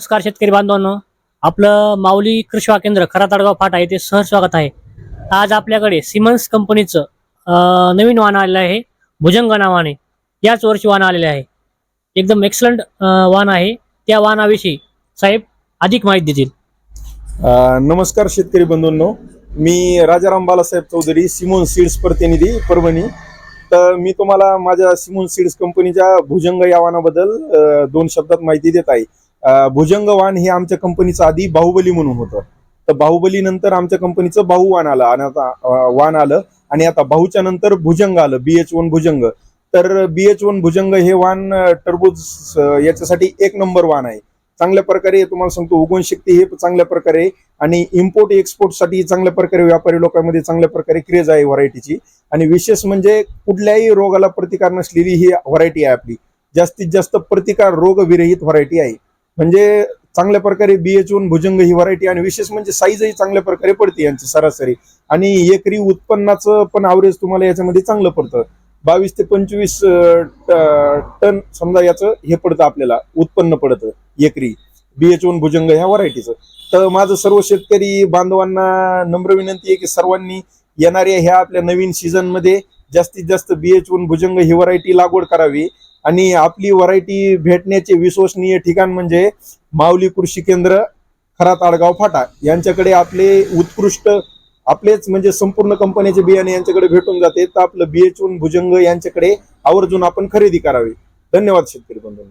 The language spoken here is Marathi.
नमस्कार शेतकरी बांधवांनो. आपलं माऊली कृषी केंद्र खरा ताडगाव फाटा येथे सहज स्वागत आहे. आज आपल्याकडे सिमन्स कंपनीचं नवीन वाहन आलेलं आहे. भुजंग नावाने. याच वर्षी वाहन आलेले आहे. एकदम एक्सलंट वाहन आहे. त्या वाहनाविषयी साहेब अधिक माहिती देतील. नमस्कार शेतकरी बंधूंनो. मी राजाराम बालासाहेब चौधरी सिमोन सीड्स प्रतिनिधी परभणी. तर मी तुम्हाला माझ्या सिमोन सीड्स कंपनीच्या भुजंग या वाहनाबद्दल दोन शब्दात माहिती देत आहे. भुजंगवान भुजंग हे आमच्या कंपनीचं आधी बाहुबली म्हणून होतं. तर बाहुबली नंतर आमच्या कंपनीचं बाहुवान आलं आणि आता वान आलं आणि आता बाहूच्या नंतर भुजंग आलं बी एच वन भुजंग. तर बी एच वन भुजंग हे वान टरबूज याच्यासाठी एक नंबर वान आहे. चांगल्या प्रकारे तुम्हाला सांगतो उगवण शक्ती हे चांगल्या प्रकारे आणि इम्पोर्ट एक्सपोर्टसाठी चांगल्या प्रकारे व्यापारी लोकांमध्ये चांगल्या प्रकारे क्रेज आहे व्हरायटीची आणि विशेष म्हणजे कुठल्याही रोगाला प्रतिकार नसलेली ही व्हरायटी आहे आपली. जास्तीत जास्त प्रतिकार रोगविरहित व्हरायटी आहे. म्हणजे चांगल्या प्रकारे बीएच वन भुजंग ही व्हरायटी आणि विशेष म्हणजे साईजही चांगल्या प्रकारे पडते यांची सरासरी. आणि एकरी उत्पन्नाचं पण ॲव्हरेज तुम्हाला याच्यामध्ये चांगलं पडतं. बावीस ते पंचवीस टन समजा याचं हे पडतं आपल्याला उत्पन्न पडतं एकरी बीएच वन भुजंग ह्या व्हरायटीचं तर माझं सर्व शेतकरी बांधवांना नम्र विनंती आहे की सर्वांनी येणाऱ्या ह्या आपल्या नवीन सीझनमध्ये जास्तीत जास्त बीएच वन भुजंग ही व्हरायटी लागवड करावी. आणि आपली व्हरायटी भेटण्याचे विश्वसनीय ठिकाण म्हणजे माऊली कृषी केंद्र खरा ताडगाव फाटा. यांच्याकडे आपले उत्कृष्ट आपलेच म्हणजे संपूर्ण कंपनीचे बियाणे यांच्याकडे भेटून जाते. तर आपलं बीएच भुजंग यांच्याकडे आवर्जून आपण खरेदी करावी. धन्यवाद शेतकरी बंधू